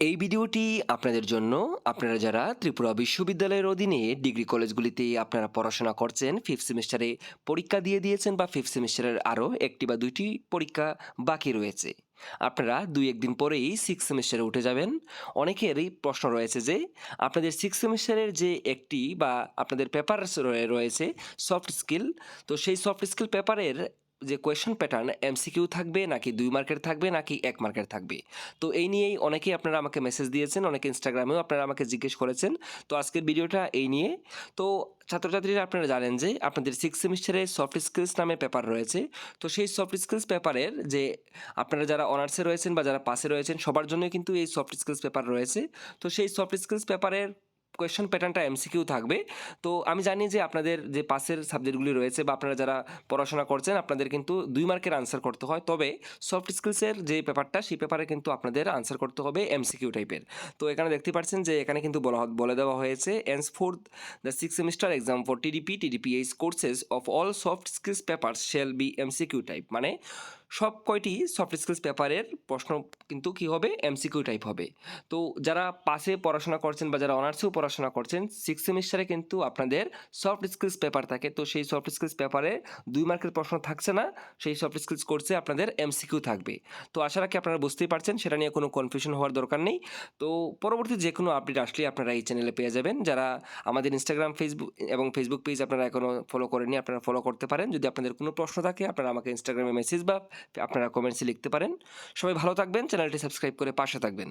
এই ভিডিওটি আপনাদের জন্য। আপনারা যারা ত্রিপুরা বিশ্ববিদ্যালয়ের অধীনে ডিগ্রি কলেজগুলিতে আপনারা পড়াশোনা করছেন ফিফথ সেমিস্টারে পরীক্ষা দিয়ে দিয়েছেন বা ফিফথ সেমিস্টারের আরও একটি বা দুইটি পরীক্ষা বাকি রয়েছে। আপনারা দুই একদিন পরেই সিক্স সেমিস্টারে উঠে যাবেন। অনেকেরই প্রশ্ন রয়েছে যে, আপনাদের সিক্স সেমিস্টারের যে একটি বা আপনাদের পেপার রয়েছে সফট স্কিল তো সেই সফট স্কিল পেপারের যে কোয়েশন প্যাটার্ন এমসিকিউ থাকবে, নাকি দুই মার্কের থাকবে, নাকি এক মার্কের থাকবে? তো এই নিয়েই অনেকেই আপনারা আমাকে মেসেজ দিয়েছেন, অনেকে ইনস্টাগ্রামেও আপনারা আমাকে জিজ্ঞেস করেছেন। তো আজকের ভিডিওটা এই নিয়ে। তো ছাত্রছাত্রীরা আপনারা জানেন যে আপনাদের সিক্স সেমিস্টারে সফট স্কিলস নামে পেপার রয়েছে। তো সেই সফট স্কিলস পেপারের যে আপনারা যারা অনার্সে রয়েছেন বা যারা পাশে রয়েছেন, সবার জন্যই কিন্তু এই সফট স্কিলস পেপার রয়েছে। তো সেই সফট স্কিলস পেপারের কোয়েশ্চন প্যাটার্নটা এমসিকিউ থাকবে। তো আমি জানি যে আপনাদের যে পাশের সাবজেক্টগুলি রয়েছে বা আপনারা যারা পড়াশোনা করছেন, আপনাদের কিন্তু দুই মার্কের আনসার করতে হয়। তবে সফট স্কিলসের যে পেপারটা সেই পেপারে কিন্তু আপনাদের আনসার করতে হবে এমসিকিউ টাইপের তো এখানে দেখতে পাচ্ছেন যে এখানে কিন্তু বলা বলে দেওয়া হয়েছে as for the six semester exam for TDP TDPH courses of all soft skills paper shall be MCQ type মানে সব কয়টি সফট স্কিলস পেপারের প্রশ্ন কিন্তু কি হবে? এমসিকিউ টাইপ হবে। তো যারা পাশে পড়াশোনা করছেন বা যারা অনার্সেও পড়াশোনা করছেন সিক্স সেমিস্টারে কিন্তু আপনাদের সফট স্কিলস পেপার থাকে। তো সেই সফট স্কিলস পেপারে দুই মার্কের প্রশ্ন থাকছে না, সেই সফট স্কিলস কোর্সে আপনাদের এমসিকিউ থাকবে। তো আশা রাখি আপনারা বুঝতেই পারছেন, সেটা নিয়ে কোনো কনফিউশন হওয়ার দরকার নেই। তো পরবর্তী যে কোনো আপডেট আসলে আপনারা এই চ্যানেলে পেয়ে যাবেন। যারা আমাদের ইনস্টাগ্রাম ফেসবুক এবং ফেসবুক পেজ আপনারা এখনও ফলো করেননি, আপনারা ফলো করতে পারেন। যদি আপনাদের কোনো প্রশ্ন থাকে, আপনারা আমাকে ইনস্টাগ্রামে মেসেজ বা আপনারা কমেন্টসে লিখতে পারেন। সবাই ভালো থাকবেন চ্যানেলটি সাবস্ক্রাইব করে পাশে থাকবেন।